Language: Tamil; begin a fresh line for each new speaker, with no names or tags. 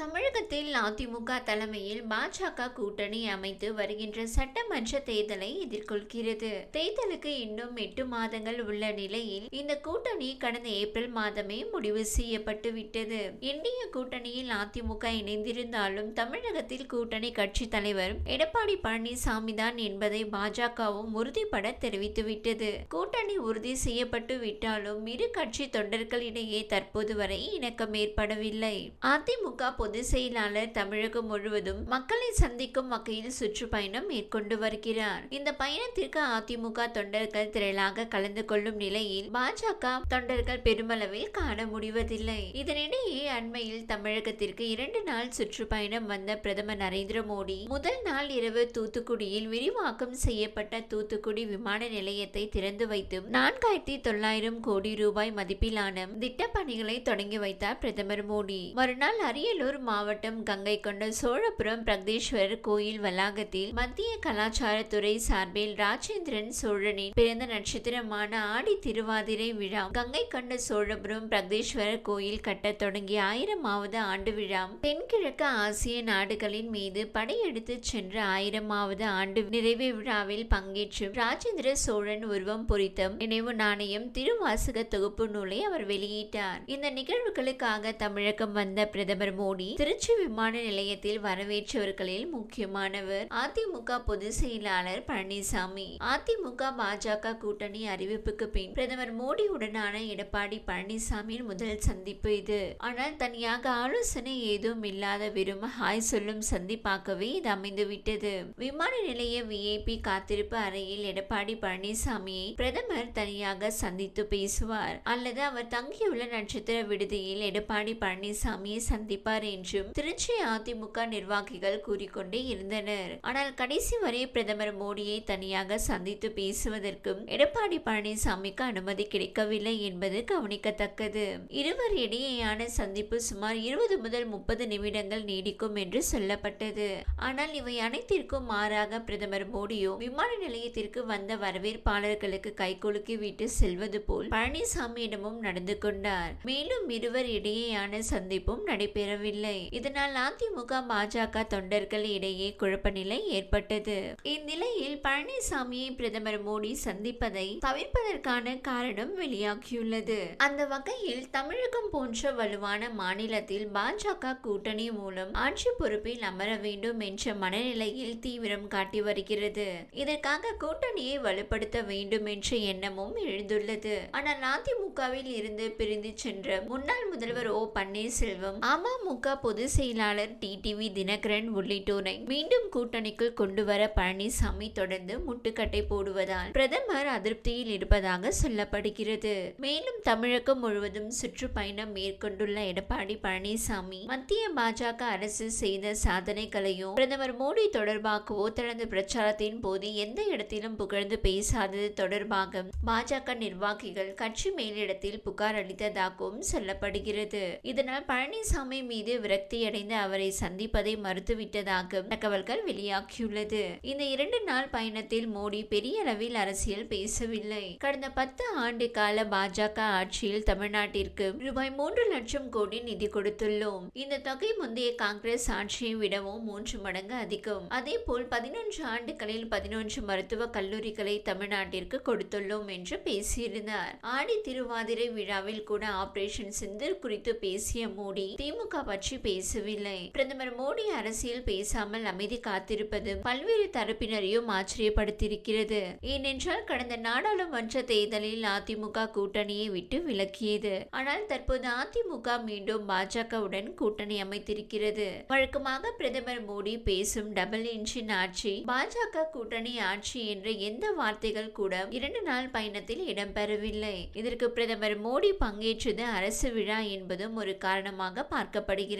தமிழகத்தில் அதிமுக தலைமையில் பாஜக கூட்டணி அமைத்து வருகின்ற சட்டமன்ற தேர்தலை எதிர்கொள்கிறது. தேர்தலுக்கு இன்னும் எட்டு மாதங்கள் உள்ள நிலையில் இந்த கூட்டணி கடந்த ஏப்ரல் மாதமே முடிவு செய்யப்பட்டு விட்டது. இந்திய கூட்டணியில் அதிமுக இணைந்திருந்தாலும் தமிழகத்தில் கூட்டணி கட்சி தலைவர் எடப்பாடி பழனிசாமி தான் என்பதை பாஜகவும் உறுதிபட தெரிவித்துவிட்டது கூட்டணி உறுதி செய்யப்பட்டு விட்டாலும் இரு கட்சி தொண்டர்களிடையே தற்போது வரை இணக்கம் ஏற்படவில்லை. அதிமுக பொதுச் செயலாளர் தமிழகம் முழுவதும் மக்களை சந்திக்கும் வகையில் சுற்றுப்பயணம் மேற்கொண்டு வருகிறார். இந்த பயணத்திற்கு அதிமுக தொண்டர்கள் திரளாக கலந்து கொள்ளும் நிலையில் பாஜக தொண்டர்கள் பெருமளவில் காண முடிவதில்லை. இதனிடையே அண்மையில் தமிழகத்திற்கு இரண்டு நாள் சுற்றுப்பயணம் வந்த பிரதமர் நரேந்திர மோடி முதல் நாள் இரவு தூத்துக்குடியில் விரிவாக்கம் செய்யப்பட்ட தூத்துக்குடி விமான நிலையத்தை திறந்து வைத்து நான்காயிரத்தி தொள்ளாயிரம் கோடி ரூபாய் மதிப்பிலான திட்டப்பணிகளை தொடங்கி வைத்தார் பிரதமர் மோடி. மறுநாள் அரியலூர் மாவட்டம் கங்கை கொண்ட சோழபுரம் பிரகதீஸ்வரர் கோயில் வளாகத்தில் மத்திய கலாச்சாரத்துறை சார்பில் ராஜேந்திரன் சோழனின் பிறந்த நட்சத்திரமான ஆடி திருவாதிரை விழா கங்கை கொண்ட சோழபுரம் பிரகதீஸ்வரர் கோயில் கட்டத் தொடங்கிய ஆயிரமாவது ஆண்டு விழா. தென்கிழக்கு ஆசிய நாடுகளின் மீது படையெடுத்து சென்ற ஆயிரமாவது ஆண்டு நிறைவு விழாவில் பங்கேற்று ராஜேந்திர சோழன் உருவம் பொறித்த நினைவு நாணயம் திருவாசக தொகுப்பு நூலை அவர் வெளியிட்டார். இந்த நிகழ்வுகளுக்காக தமிழகம் வந்த பிரதமர் மோடி திருச்சி விமான நிலையத்தில் வரவேற்றவர்களில் முக்கியமானவர் அதிமுக பொதுச் செயலாளர் பழனிசாமி. அதிமுக பாஜக கூட்டணி அறிவிப்புக்கு பின் பிரதமர் மோடியுடனான எடப்பாடி பழனிசாமியின் முதல் சந்திப்பு இது. ஆனால் தனியாக ஆலோசனை ஏதும் இல்லாத வெறும் ஹாய் சொல்லும் சந்திப்பாகவே இது அமைந்துவிட்டது. விமான நிலைய விஐபி காத்திருப்பு அறையில் எடப்பாடி பழனிசாமியை பிரதமர் தனியாக சந்தித்து பேசுவார். அல்லது அவர் தங்கியுள்ள நட்சத்திர விடுதியில் எடப்பாடி பழனிசாமியை சந்திப்பார் என்றும் திருச்சி அதிமுக நிர்வாகிகள் கூறிக்கொண்டே இருந்தனர். ஆனால் கடைசி வரை பிரதமர் மோடியை தனியாக சந்தித்து பேசுவதற்கும் எடப்பாடி பழனிசாமிக்கு அனுமதி கிடைக்கவில்லை என்பது கவனிக்கத்தக்கது. இருவர் இடையேயான சந்திப்பு சுமார் இருபது முதல் முப்பது நிமிடங்கள் நீடிக்கும் என்று சொல்லப்பட்டது. ஆனால் இவை அனைத்திற்கும் மாறாக பிரதமர் மோடியோ விமான நிலையத்திற்கு வந்த வரவேற்பாளர்களுக்கு கைகுலுக்கி விட்டு செல்வது போல் பழனிசாமியிடமும் நடந்து கொண்டார். மேலும் இருவர் இடையேயான சந்திப்பும் நடைபெறவில்லை. இல்லை. இதனால் அதிமுக பாஜக தொண்டர்கள் இடையே குழப்ப நிலை ஏற்பட்டது. இந்நிலையில் பழனிசாமியை பிரதமர் மோடி சந்திப்பதை தவிர்ப்பதற்கான காரணம் வெளியாகியுள்ளது. அந்த வகையில் தமிழகம் போன்ற வலுவான மாநிலத்தில் பாஜக கூட்டணி மூலம் ஆட்சி பொறுப்பில் அமர வேண்டும் என்ற மனநிலையில் தீவிரம் காட்டி வருகிறது. இதற்காக கூட்டணியை வலுப்படுத்த வேண்டும் என்ற எண்ணமும் எழுந்துள்ளது. ஆனால் அதிமுகவில் இருந்து பிரிந்து சென்ற முன்னாள் முதல்வர் ஓ பன்னீர்செல்வம் அமமுக பொதுச் செயலாளர் டிடிவி தினகரன் உள்ளிட்டோரை மீண்டும் கூட்டணிக்குள் கொண்டு வர பழனிசாமி தொடர்ந்து முட்டுக்கட்டை போடுவதால் பிரதமர் அதிருப்தியில் இருப்பதாக சொல்லப்படுகிறது. மேலும் தமிழகம் முழுவதும் சுற்றுப்பயணம் மேற்கொண்டுள்ள எடப்பாடி பழனிசாமி மத்திய பாஜக அரசு செய்த சாதனைகளையும் பிரதமர் மோடி தொடர்பாகவோ தனது பிரச்சாரத்தின் போது எந்த இடத்திலும் புகழ்ந்து பேசாதது தொடர்பாக பாஜக நிர்வாகிகள் கட்சி மேலிடத்தில் புகார் அளித்ததாகவும் சொல்லப்படுகிறது. இதனால் பழனிசாமி மீது விரக்தியடைந்து அவரை சந்திப்பதை மறுத்துவிட்டதாக தகவல்கள் வெளியாகியுள்ளது. இந்த இரண்டு நாள் பயணத்தில் மோடி பெரிய அளவில் அரசியல் பேசவில்லை. கடந்த பத்து ஆண்டு கால பாஜக ஆட்சியில் தமிழ்நாட்டிற்கு ரூபாய் மூன்று லட்சம் கோடி நிதி கொடுத்துள்ளோம். இந்த தொகை முந்தைய காங்கிரஸ் ஆட்சியை விடவும் மூன்று மடங்கு அதிகம். அதே போல் பதினொன்று ஆண்டுகளில் பதினொன்று மருத்துவ கல்லூரிகளை தமிழ்நாட்டிற்கு கொடுத்துள்ளோம் என்று பேசியிருந்தார். ஆடி திருவாதிரை விழாவில் கூட ஆபரேஷன் சிந்தூர் குறித்து பேசிய மோடி திமுக பற்றி பேசவில்லை. பிரதமர் மோடி அரசியல் பேசாமல் அமைதி காத்திருப்பது பல்வேறு தரப்பினரையும் ஆச்சரியப்படுத்தியிருக்கிறது. ஏனென்றால் கடந்த நாடாளுமன்ற தேர்தலில் அதிமுக கூட்டணியை விட்டு விலக்கியது ஆனால் தற்போது அதிமுக மீண்டும் பாஜகவுடன் கூட்டணி அமைத்திருக்கிறது. வழக்கமாக பிரதமர் மோடி பேசும் டபுள் இன்ஜின் ஆட்சி பாஜக கூட்டணி ஆட்சி என்ற எந்த வார்த்தைகள் கூட இரண்டு நாள் பயணத்தில் இடம்பெறவில்லை. இதற்கு பிரதமர் மோடி பங்கேற்றது அரசு விழா என்பதும் ஒரு காரணமாக பார்க்கப்படுகிறது.